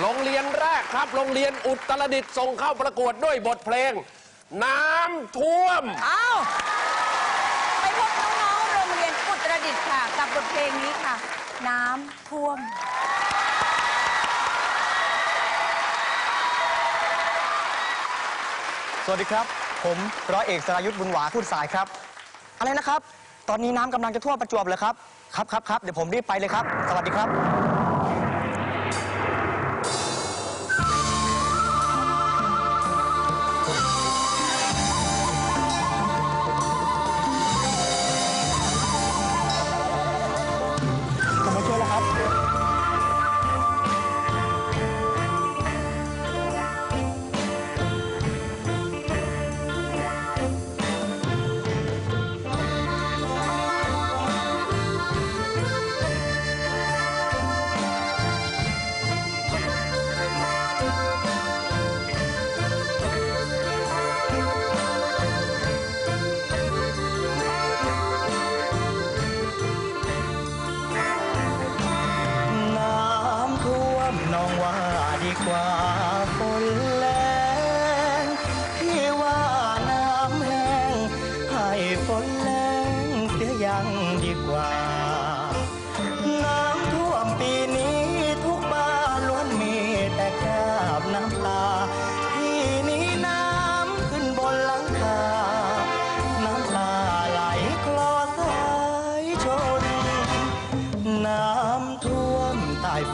โรงเรียนแรกครับ โรงเรียนอุตรดิตถ์ส่งเข้าประกวดด้วยบทเพลง น้ำท่วม อ้าวไปพบน้องๆโรงเรียนอุตรดิตถ์ค่ะ กับบทเพลงนี้ค่ะ น้ำท่วม สวัสดีครับ ผมร้อยเอกสรายุทธบุญหวาพูดสายครับ อะไรนะครับ ตอนนี้น้ำกำลังจะท่วมประจวบเลยครับ ครับครับครับเดี๋ยวผมรีบไปเลยครับ สวัสดีครับ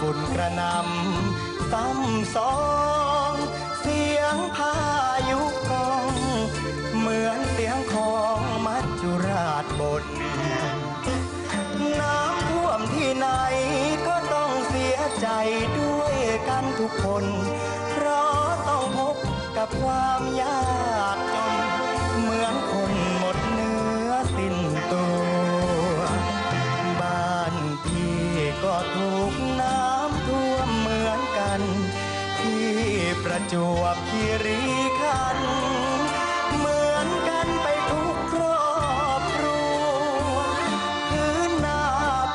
ฝุ่นกระนำซ้ำสอง เสียงพายุกอง เหมือนเสียงของมัจจุราชบนน้ำท่วมที่ไหนก็ต้องเสียใจด้วยกันทุกคน เพราะต้องพบกับความยากจน ประจวบคีรีขันธ์เหมือนกันไปทุกครอบครัวพื้นนา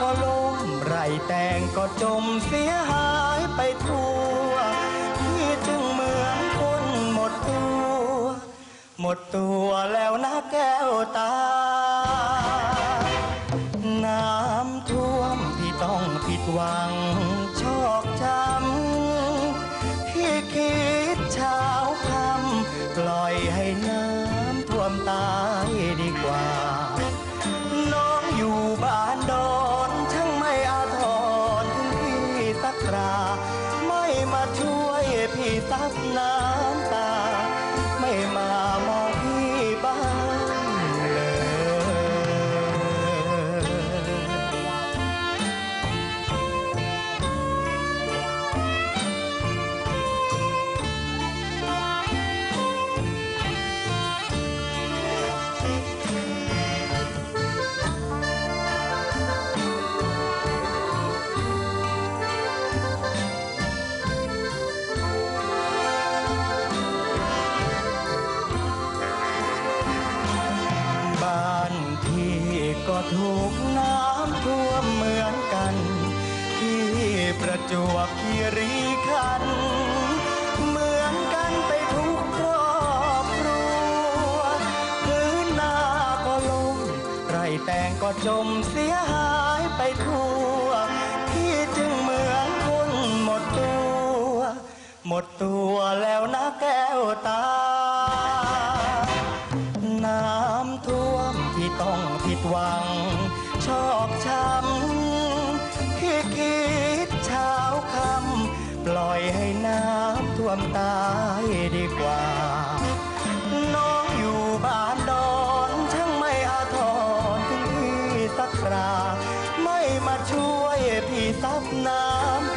ก็ล่มไรแตงก็จมเสียหายไปทั่วที่จึงเหมือนคนหมดตัว หมดตัวแล้วนะแก้วตา น้ำท่วมที่ต้องผิดหวัง หมดตัวแล้วนะแก้วตา น้ำท่วมที่ต้องผิดหวัง ชอกช้ำที่คิดเช้าคำปล่อยให้น้ำท่วมตายดีกว่า น้องอยู่บ้านดอนช่างไม่อาทรถึงพี่สักครา ไม่มาช่วยพี่ซับน้ำ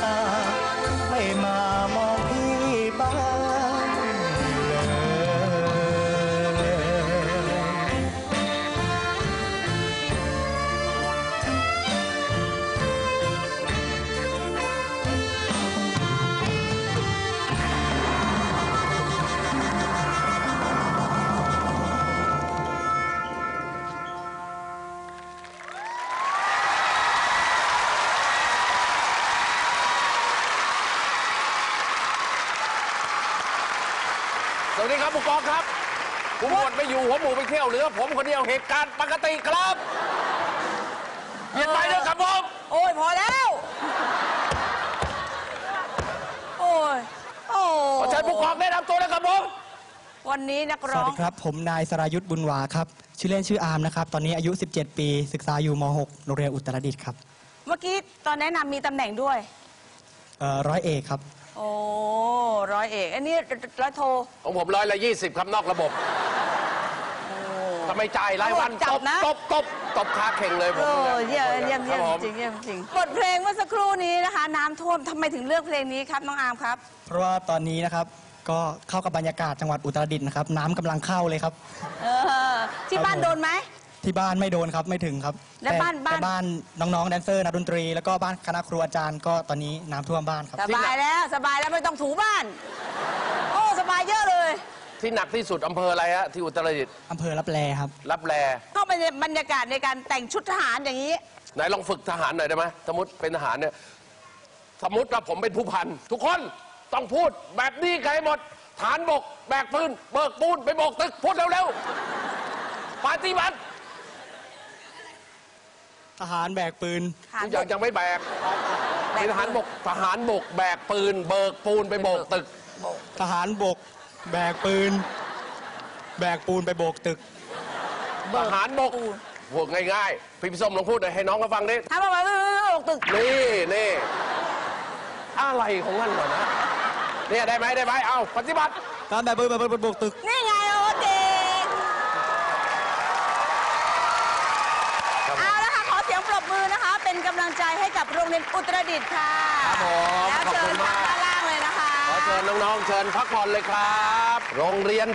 สวัสดีครับผู้กองครับผู้หมวดไม่อยู่หัวหมูไปเที่ยวเหลือ ผมคนเดียวเหตุการณ์ปกติครับเปลี่ยนไปด้วยครับผมโอ้ยพอแล้ว โอ้ยโอ้ขอเชิญผู้กองแนะนำตัวเลยครับผม วันนี้นักสร้วัอสง ดีครับ ผมนายสรายุทธบุญวาครับ ชื่อเล่นชื่ออาร์มนะครับ ตอนนี้อายุ 17 ปี ศึกษาอยู่ม .6 โรงเรียนอุตรดิตถ์ครับเมื่อกี้ตอนแนะนำมีตำแหน่งด้วย เอ่อร้อยเอกครับ โอ้ร้อยเอก อันนี้ร้อยโทของผมร้อยละยี่สิบครับนอกระบบทำไมจ่ายรายวันจัตบบนะตบตบตบคาเข่งเลยผมโอ้เยี่ยมเยี่ยมคเยี่ยรับมผมจริงเยี่ยมจริงบทเพลงเมื่อสักครู่นี้นะคะ น้ำท่วมทำไมถึงเลือกเพลงนี้ครับน้องอาร์มครับ เพราะว่าตอนนี้นะครับก็เข้ากับบรรยากาศจังหวัดอุตรดิตถ์นะครับ น้ำกำลังเข้าเลยครับเออที่บ้านครับผมโดนไหม ที่บ้านไม่โดนครับไม่ถึงครับแล้วต่บ้านบ้าน แต่บ้านน้องๆแดนเซอร์นักดนตรี แล้วก็บ้านคณะครูอาจารย์ก็ตอนนี้น้ำท่วมบ้านครับ สบายแล้วสบายแล้วไม่ต้องถูบ้าน โอ้สบายเยอะเลยที่หนักที่สุดอำเภออะไรฮะที่อุตรดิตถ์อำเภอรับแลครับ รับแลเข้าไปในบรรยากาศในการแต่งชุดทหารอย่างนี้ ไหนลองฝึกทหารหน่อยได้ไหมสมมติเป็นทหารเนี่ยสมมติว่าผมเป็นผู้พัน ทุกคนต้องพูดแบบนี้กันให้หมด ฐานบก แบกปืนเบิกปูนไปโบกตึกพูดเร็วๆปฏิบัติ ทหารแบกปืนทหารบกยังยังไม่แบกแบกปืนเป็นทหารบกทหารบกแบกปืน เบิกปูนไปโบกตึก ทหารบก แบกปืน แบกปูนไปโบกตึก ทหารบกพูดง่ายๆ พี่พิส้มลองพูดหน่อยให้น้องเขาฟังดิทำมาแบบตึก นี่นี่อะไรของมันวะนะเนี่ยได้ไหมได้ไหมเอาปฏิบัติทหารแบกปืนไปโบกตึก นี่ไง กำลังใจให้กับโรงเรียนอุตรดิตถ์ค่ะครับผมแล้วขอบเชิคุญณทามางก ด้านล่างเลยนะคะ ขอเชิญน้องๆ เชิญพักผ่อนเลยครับ โรงเรียน